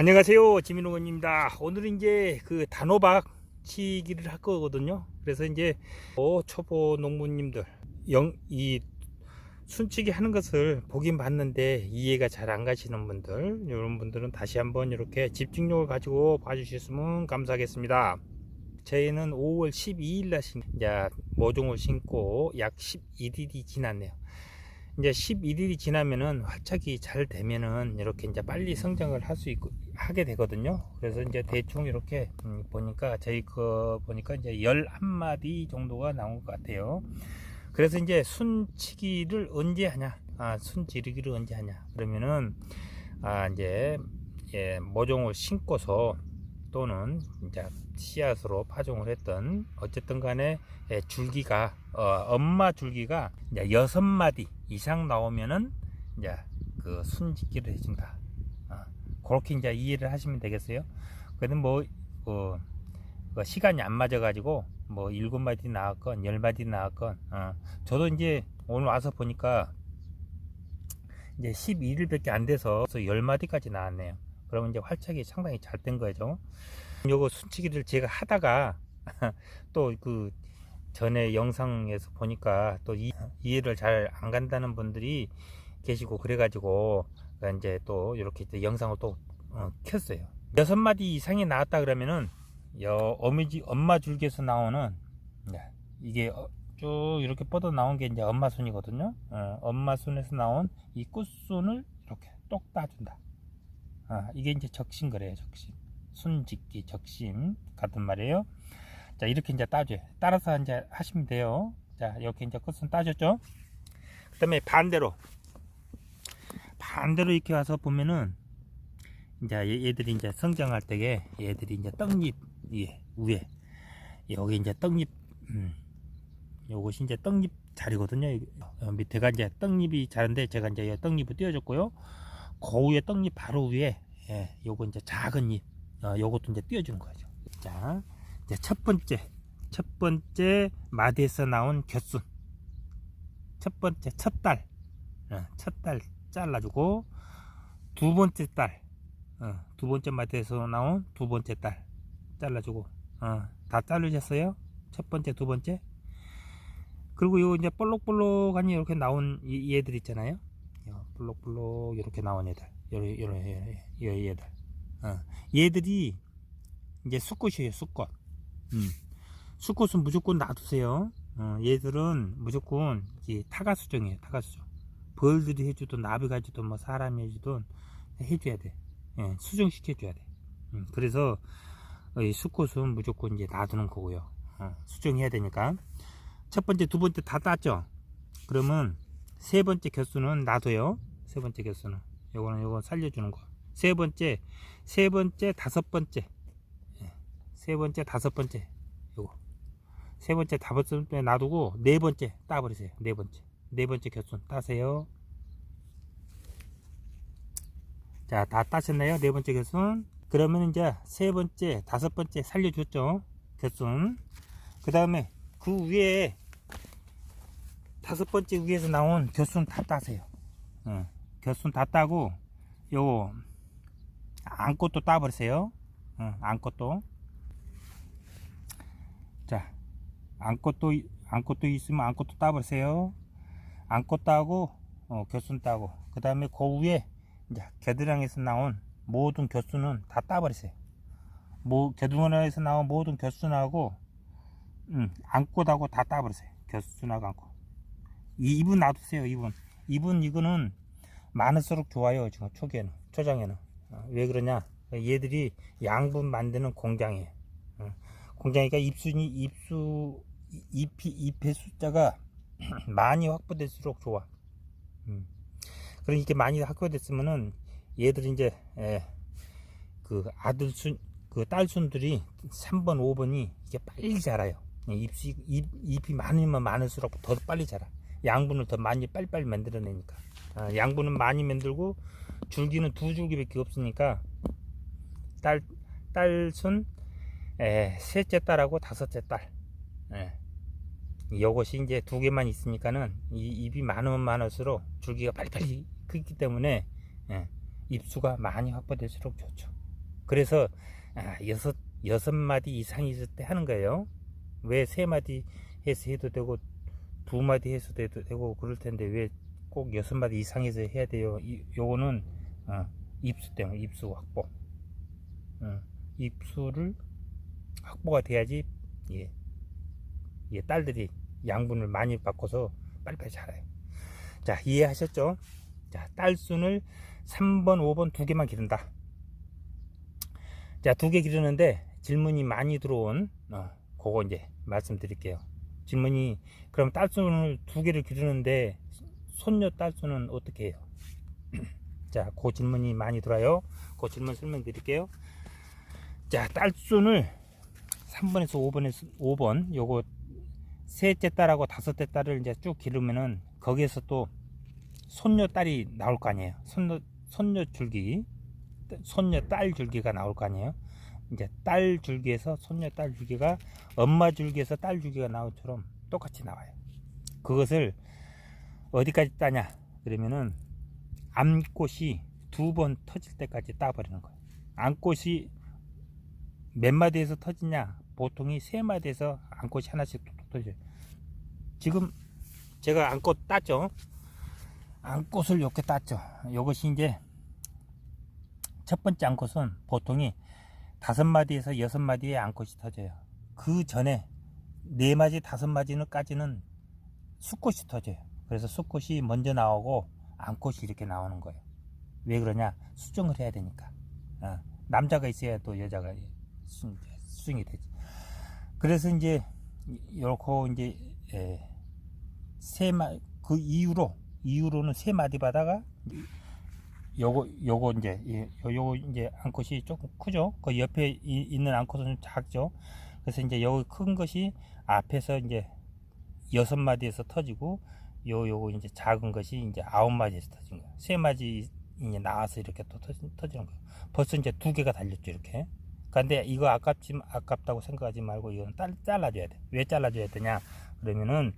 안녕하세요 지민호원입니다. 오늘은 이제 그 단호박 치기를 할 거거든요. 그래서 이제 어, 초보 농부님들 영, 이 순치기 하는 것을 보긴 봤는데 이해가 잘 안 가시는 분들 이런 분들은 다시 한번 이렇게 집중력을 가지고 봐주셨으면 감사하겠습니다. 저희는 5월 12일 날 모종을 심고 약 12일이 지났네요 이제 11일이 지나면은 활착이 잘 되면은 이렇게 이제 빨리 성장을 할 수 있고 하게 되거든요. 그래서 이제 대충 이렇게 음, 보니까 저희 거 보니까 이제 11마디 정도가 나온 것 같아요. 그래서 이제 순치기를 언제 하냐? 아, 순지르기를 언제 하냐? 그러면은 아, 이제 예, 모종을 심고서 또는 이제 씨앗으로 파종을 했던 어쨌든 간에 예, 줄기가 어, 엄마 줄기가 여섯 마디 이상 나오면은 이제 그 순짓기를 해준다. 아, 그렇게 이제 이해를 하시면 되겠어요. 근데 뭐 그, 그 시간이 안 맞아 가지고 뭐 일곱 마디 나왔건 열 마디 나왔건 어, 저도 이제 오늘 와서 보니까 이제 12일밖에 안 돼서 열 마디까지 나왔네요. 그러면 이제 활착이 상당히 잘 된 거죠. 요거 순치기를 제가 하다가 또 그 전에 영상에서 보니까 또 이, 이해를 잘 안 간다는 분들이 계시고 그래가지고 이제 또 이렇게 또 영상을 또 어, 켰어요. 여섯 마디 이상이 나왔다 그러면은 여 어미지 엄마 줄기에서 나오는 네, 이게 어, 쭉 이렇게 뻗어 나온 게 이제 엄마 순이거든요. 어, 엄마 순에서 나온 이 꽃순을 이렇게 똑 따준다. 아, 이게 이제 적심 거래요, 적심. 순짓기, 적심 같은 말이에요. 자, 이렇게 이제 따줘요. 따라서 이제 하시면 돼요. 자, 이렇게 이제 끝은 따졌죠. 그 다음에 반대로. 반대로 이렇게 와서 보면은, 이제 얘- 얘들이 이제 성장할 때에 얘들이 이제 떡잎 위에, 위에. 여기 이제 떡잎, 음, 요것이 이제 떡잎 자리거든요. 어, 밑에가 이제 떡잎이 자른데 제가 이제 이 떡잎을 띄워줬고요. 그 위에 떡잎 바로 위에, 예, 요거 이제 작은 잎, 어, 요것도 이제 띄워주는 거죠. 자, 이제 첫 번째, 첫 번째 마디에서 나온 곁순. 첫 번째, 첫 달, 어, 첫달 잘라주고, 두 번째 딸, 어, 두 번째 마디에서 나온 두 번째 딸 잘라주고, 어, 다 자르셨어요? 첫 번째, 두 번째? 그리고 요 이제 볼록볼록하니 이렇게 나온 이 얘들 있잖아요. 요 볼록볼록 이렇게 나온 얘들, 요, 요, 요, 요, 요 얘들. 어, 얘들이 이제 수컷이에요, 수컷. 음. 수컷은 무조건 놔두세요. 어, 얘들은 무조건 이게 타가수정이에요, 타가수정. 벌들이 해주든 나비가 해주든 뭐 사람이 해주든 해줘야 돼. 예, 수정시켜줘야 돼. 음, 그래서 어, 이 수컷은 무조건 이제 놔두는 거고요. 어, 수정해야 되니까. 첫 번째, 두 번째 다 땄죠? 그러면 세 번째 개수는 놔둬요. 세 번째 개수는. 요거는 요거 살려주는 거. 세 번째, 세 번째, 다섯 번째. 예, 세 번째, 다섯 번째. 요거. 세 번째, 다섯 번째 놔두고 네 번째 따버리세요. 네 번째. 네 번째 개수 따세요. 자, 다 따셨나요? 네 번째 개순. 그러면 이제 세 번째, 다섯 번째 살려줬죠. 개순. 그 다음에 그 위에 다섯 번째 위에서 나온 겨순 다 따세요. 응. 겨순 다 따고 요거 안꽃도 따버리세요. 응, 안꽃도. 자, 안꽃도 안꽃도 있으면 안꽃도 따버리세요. 안꽃 따고 어, 겨순 따고 그 다음에 그 위에 이제 겨드랑이에서 나온 모든 겨순은 다 따버리세요. 뭐 겨드랑이에서 나온 모든 겨순하고 음, 안꽃하고 다 따버리세요. 겨순하고 안꽃. 이 입은 놔두세요. 입은 입은 이거는 많을수록 좋아요. 지금 초기에는 초장에는 어, 왜 그러냐? 얘들이 양분 만드는 공장이에요. 어, 공장이니까 입순이 입수 잎이 잎의 숫자가 많이 확보될수록 좋아. 음. 그러니까 많이 확보됐으면은 얘들이 이제 예, 그 아들 순, 그 딸 순들이 3번, 5번이 이게 빨리 자라요. 잎이, 잎, 잎이 많으면 많을수록 더 빨리 자라. 양분을 더 많이 빨리빨리 만들어내니까. 아, 양분은 많이 만들고 줄기는 두 줄기밖에 없으니까 딸, 딸순 에, 셋째 딸하고 다섯째 딸. 예. 이것이 이제 두 개만 있으니까는 이 잎이 많으면 많을수록 줄기가 빨리빨리 크기 때문에 예, 잎수가 많이 확보될수록 좋죠. 그래서 아, 여섯 여섯 마디 이상이 있을 때 하는 거예요. 왜 세 마디 해서 해도 되고 두 마디 해서 해도 되고 그럴 텐데 왜 꼭 여섯 마디 이상해서 해야 돼요. 이, 요거는 어, 입수 때문에 입수 확보. 어, 입수를 확보가 돼야지 예, 예, 딸들이 양분을 많이 바꿔서 빨리빨리 자라요. 자 이해하셨죠? 자 딸순을 3번, 5번 두 개만 기른다. 자, 두 개 기르는데 질문이 많이 들어온 어, 그거 이제 말씀드릴게요. 질문이 그럼 딸순을 두 개를 기르는데 손녀 딸순은 어떻게 해요? 자, 그 질문이 많이 들어요. 그 질문 설명드릴게요. 자, 딸순을 3번에서 5번에서 5번 요거 셋째 딸하고 다섯째 딸을 이제 쭉 기르면은 거기에서 또 손녀 딸이 나올 거 아니에요. 손녀 손녀 줄기, 손녀 딸 줄기가 나올 거 아니에요. 이제 딸 줄기에서 손녀 딸 줄기가 엄마 줄기에서 딸 줄기가 나온 것처럼 똑같이 나와요. 그것을 어디까지 따냐? 그러면은 암꽃이 두 번 터질 때까지 따버리는 거예요. 암꽃이 몇 마디에서 터지냐? 보통이 세 마디에서 암꽃이 하나씩 툭툭 터져요. 지금 제가 암꽃 땄죠? 암꽃을 이렇게 땄죠. 이것이 이제 첫 번째 암꽃은 보통이 다섯 마디에서 여섯 마디의 암꽃이 터져요. 그 전에 네 마디, 다섯 마디는까지는 수꽃이 터져요. 그래서 수꽃이 먼저 나오고 암꽃이 이렇게 나오는 거예요. 왜 그러냐? 수정을 해야 되니까. 어, 남자가 있어야 또 여자가 수, 수정이 되지. 그래서 이제 요렇게 이제 예, 세마그 이후로 이후로는 세 마디 바다가 요거 요거 이제 요, 요거 이제 암컷이 조금 크죠. 그 옆에 이, 있는 암컷은 좀 작죠. 그래서 이제 여기 큰 것이 앞에서 이제 여섯 마디에서 터지고 요 요거 이제 작은 것이 이제 아홉 마디에서 터진 거예요. 세 마디 이제 나와서 이렇게 또 터지, 터지는 거예요. 벌써 이제 두 개가 달렸죠 이렇게. 근데 이거 아깝지 아깝다고 생각하지 말고 이거는 딸, 잘라줘야 돼. 왜 잘라줘야 되냐? 그러면은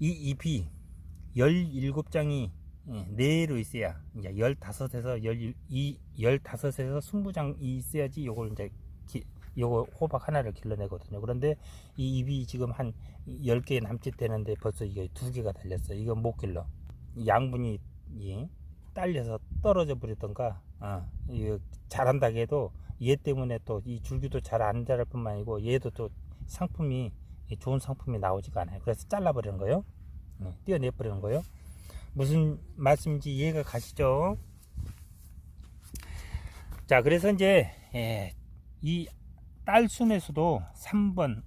이 잎이 17장이 네로 있어야 이제 15에서 12, 15에서 20장이 있어야지 요걸 이제 기, 요거 호박 하나를 길러내거든요. 그런데 이 잎이 지금 한 10개 남짓 되는데 벌써 이게 두 개가 달렸어요. 이건 못 길러. 양분이 이, 딸려서 떨어져 버리던가 어, 이거 자란다고 해도 얘 때문에 또 이 줄기도 잘 안 자랄 뿐만 아니고 얘도 또 상품이 좋은 상품이 나오지가 않아요. 그래서 잘라버리는 거예요. 네, 떼어내버리는 거예요. 무슨 말씀인지 이해가 가시죠? 자, 그래서 이제 예, 이 딸 순에서도 3번,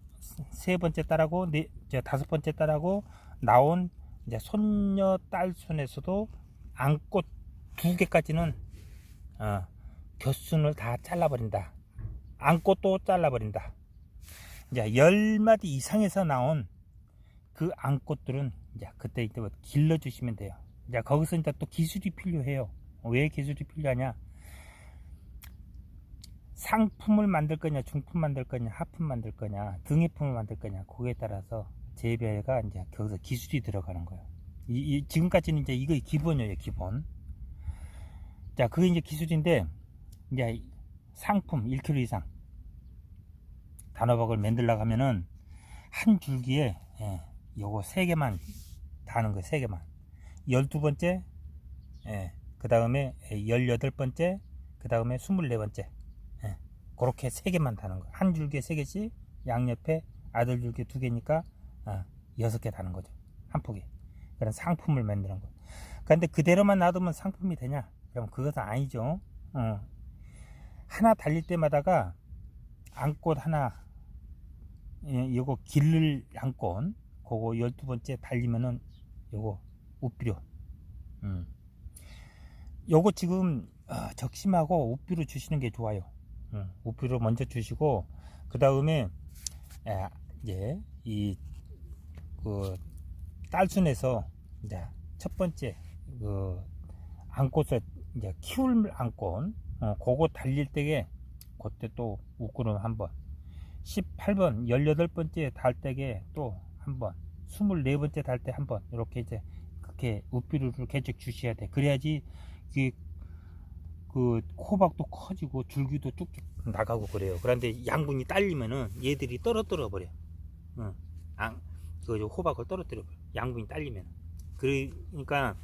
세 번째 딸하고 네, 이제 다섯 번째 딸하고 나온 이제 손녀 딸 순에서도 안꽃 두 개까지는 어, 곁순을 다 잘라버린다. 안꽃도 잘라버린다. 이제 열 마디 이상에서 나온 그 안꽃들은 이제 그때 이때 뭐 길러주시면 돼요. 이제 거기서 이제 또 기술이 필요해요. 왜 기술이 필요하냐? 상품을 만들 거냐, 중품 만들 거냐, 하품 만들 거냐, 등예품을 만들 거냐, 그거에 따라서 재배가 이제 거기서 기술이 들어가는 거예요. 이, 이 지금까지는 이제 이거 기본이에요, 기본. 자, 그게 이제 기술인데, 이제 상품 1kg 이상 단호박을 만들려고 하면은 한 줄기에 예, 요거 세 개만 다는 거예요. 세 개만. 열두 번째, 예, 그 다음에 열여덟 번째, 그 다음에 스물네 번째. 예, 그렇게 세 개만 다는 거예요. 한 줄기에 세 개씩 양옆에 아들 줄기 두 개니까 어, 여섯 개 다는 거죠. 한 폭에. 그런 상품을 만드는 거. 그런데 그대로만 놔두면 상품이 되냐? 그럼 그것은 아니죠. 어. 하나 달릴 때마다가 안꽃 하나, 예, 이거 길을 안꽃, 그거 열두 번째 달리면은 요거 우비료. 음. 요거 지금 어, 적심하고 우비로 주시는 게 좋아요. 음, 우비로 먼저 주시고 그 다음에 이제 이그 딸순에서 이제 첫 번째 그 안꽃을 이제 키울 안꽃 어, 그거 달릴 때에 그때 또 우꾸름 한번 18번 18번째 달 때에 또 한번 24번째 달 때 한번 이렇게 이제 그렇게 우비루를 계속 주셔야 돼. 그래야지 그 그 호박도 커지고 줄기도 쭉쭉 나가고 그래요. 그런데 양분이 딸리면은 얘들이 떨어뜨려 버려. 응. 안, 그 호박을 떨어뜨려 버려. 양분이 딸리면. 그러니까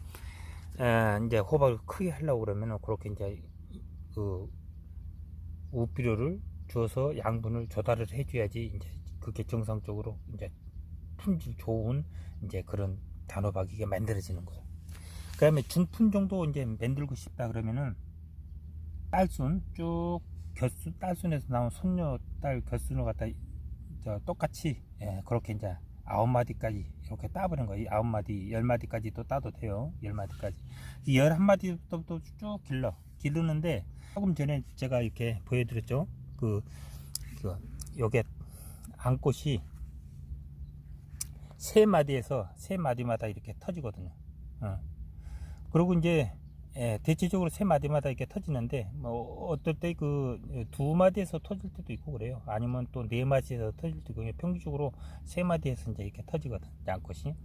에, 이제 호박을 크게 하려고 그러면은 그렇게 이제 그 우비료를 줘서 양분을 조달을 해줘야지 이제 그게 정상적으로 이제 품질 좋은 이제 그런 단호박이게 만들어지는 거예요. 그다음에 중품 정도 이제 만들고 싶다 그러면은 딸순 쭉 곁순 딸순에서 나온 손녀 딸 곁순을 갖다 저 똑같이 예, 그렇게 이제 아홉 마디까지 이렇게 따버린 거예요. 이 아홉 마디, 열 마디까지 또 따도 돼요. 열 마디까지. 이 열한 마디부터 쭉 길러 기르는데 조금 전에 제가 이렇게 보여드렸죠. 그, 그 요게 암꽃이 세 마디에서 세 마디마다 이렇게 터지거든요. 어. 그리고 이제 예, 대체적으로 세 마디마다 이렇게 터지는데 뭐 어떨 때 그 두 마디에서 터질 때도 있고 그래요. 아니면 또 네 마디에서 터질 때도 있고 평균적으로 세 마디에서 이제 이렇게 터지거든. 양꽃이.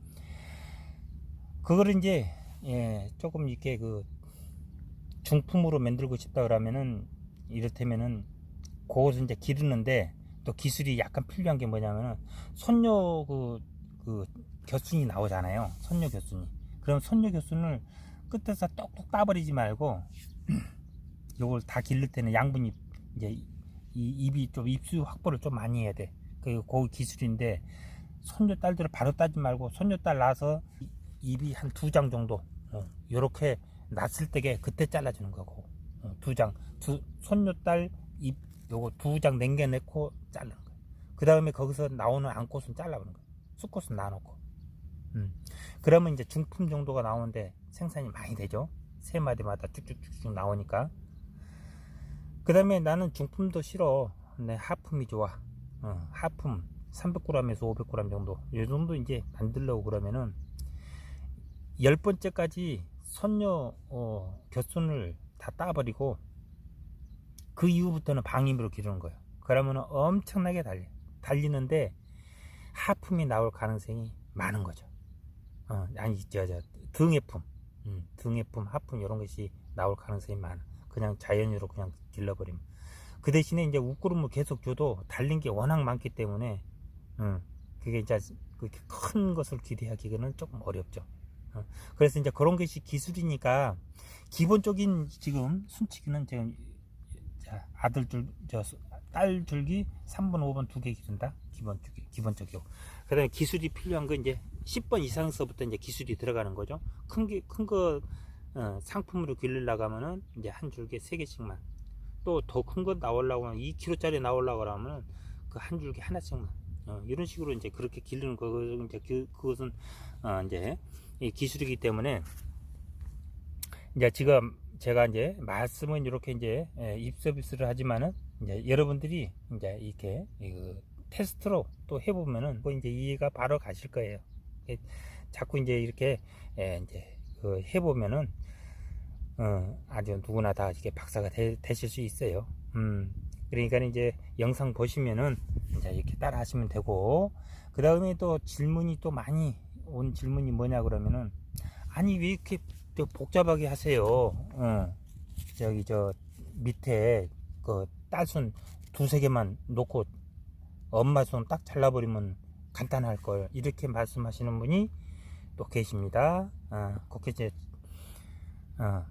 그거를 이제 예, 조금 이렇게 그 중품으로 만들고 싶다 그러면은 이를테면은 그것을 이제 기르는데 또 기술이 약간 필요한 게 뭐냐면은 손녀 그, 그 겨순이 나오잖아요. 손녀 겨순이. 그럼 손녀 겨순을 끝에서 똑똑 따버리지 말고 요걸 다 기를 때는 양분이 이제 이 입이 좀 입수 확보를 좀 많이 해야 돼. 그, 그 기술인데 손녀 딸들을 바로 따지 말고 손녀 딸 낳아서 입이 한 두 장 정도 어, 요렇게 났을 때게 그때 잘라주는 거고 어, 두 장, 두 손녀 딸입 요거 두장 남겨놓고 자르는 거야. 그 다음에 거기서 나오는 암꽃은 잘라버리는 거야. 수꽃은 놔놓고. 음. 그러면 이제 중품 정도가 나오는데 생산이 많이 되죠. 세 마디마다 쭉쭉쭉쭉 나오니까. 그 다음에 나는 중품도 싫어. 내 하품이 좋아. 어, 하품 300g에서 500g 정도. 이 정도 이제 만들려고 그러면은 열 번째까지 선녀 어, 곁순을 다 따버리고 그 이후부터는 방임으로 기르는 거예요. 그러면 엄청나게 달려. 달리는데 하품이 나올 가능성이 많은 거죠. 어, 아니, 저, 저, 등해품, 음, 등해품, 하품, 이런 것이 나올 가능성이 많아. 그냥 자연으로 그냥 길러버리면. 그 대신에 이제 웃구름을 계속 줘도 달린 게 워낙 많기 때문에, 음, 그게 이제 그렇게 큰 것을 기대하기는 조금 어렵죠. 어, 그래서 이제 그런 것이 기술이니까, 기본적인 지금 순치기는 지금 자, 아들 줄, 저, 딸 줄기 3번, 5번 두 개 기른다? 기본적이, 기본적이고. 그 다음에 기술이 필요한 건 이제 10번 이상서부터 이제 기술이 들어가는 거죠. 큰 게, 큰 거, 어, 상품으로 길르려고 하면은 이제 한 줄기에 세 개씩만. 또 더 큰 거 나오려고 하면 2kg짜리 나오려고 하면은 그 한 줄기 하나씩만. 어, 이런 식으로 이제 그렇게 기르는 거, 이제 그, 그것은, 어, 이제 이 기술이기 때문에 이제 지금 제가 이제 말씀은 이렇게 이제 입 서비스를 하지만은 이제 여러분들이 이제 이렇게 그 테스트로 또 해보면은 뭐 이제 이해가 바로 가실 거예요. 자꾸 이제 이렇게 이제 그 해보면은 어 아주 누구나 다 이렇게 박사가 되, 되실 수 있어요. 음 그러니까 이제 영상 보시면은 이제 이렇게 따라 하시면 되고 그 다음에 또 질문이 또 많이 온 질문이 뭐냐 그러면은 아니 왜 이렇게 또 복잡하게 하세요. 어. 저기 저 밑에 그 딸순 두세 개만 놓고 엄마 손 딱 잘라버리면 간단할 걸 이렇게 말씀하시는 분이 또 계십니다. 어, 그렇게 이제 어,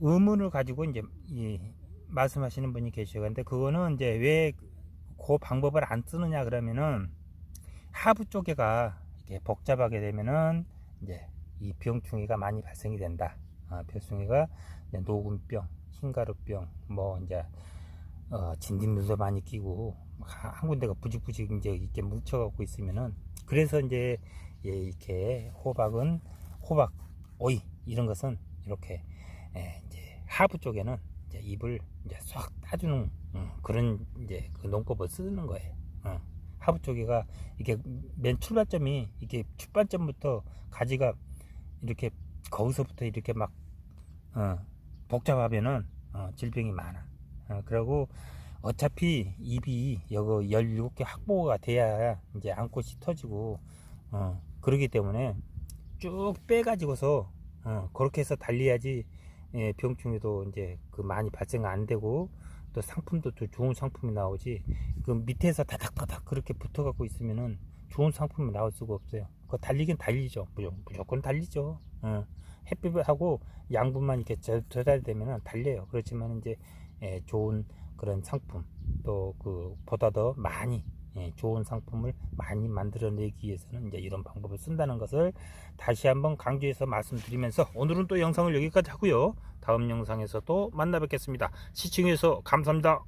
의문을 가지고 이제 이 말씀하시는 분이 계셔요. 근데 그거는 이제 왜 그 방법을 안 쓰느냐 그러면은 하부 쪽에가 이렇게 복잡하게 되면은 이제 이 병충해가 많이 발생이 된다. 아, 병충해가 노군병, 흰가루병, 뭐 이제 어, 진딧물도 많이 끼고 한 군데가 부직부직 이제 이렇게 뭉쳐 갖고 있으면은 그래서 이제 예, 이렇게 호박은 호박 오이 이런 것은 이렇게 예, 이제 하부 쪽에는 이제 잎을 이제 쏙 따주는 음, 그런 이제 그 농법을 쓰는 거예요. 어. 하부 쪽에가 이게 맨 출발점이 이게 출발점부터 가지가 이렇게 거기서부터 이렇게 막 어, 복잡하면은 어, 질병이 많아. 어, 그리고 어차피 입이 여기 17개 확보가 돼야 이제 암꽃이 터지고 어, 그러기 때문에 쭉 빼가지고서 어, 그렇게 해서 달려야지 예, 병충해도 이제 그 많이 발생 안 되고 또 상품도 또 좋은 상품이 나오지 그 밑에서 다닥다닥 그렇게 붙어 갖고 있으면은 좋은 상품이 나올 수가 없어요. 그거 달리긴 달리죠. 무조건, 무조건 달리죠. 어. 햇빛하고 양분만 이렇게 저- 조달되면은 달려요. 그렇지만 이제 예, 좋은 그런 상품 또 그 보다 더 많이 예, 좋은 상품을 많이 만들어내기 위해서는 이제 이런 방법을 쓴다는 것을 다시 한번 강조해서 말씀드리면서 오늘은 또 영상을 여기까지 하고요. 다음 영상에서 또 만나 뵙겠습니다. 시청해주셔서 감사합니다.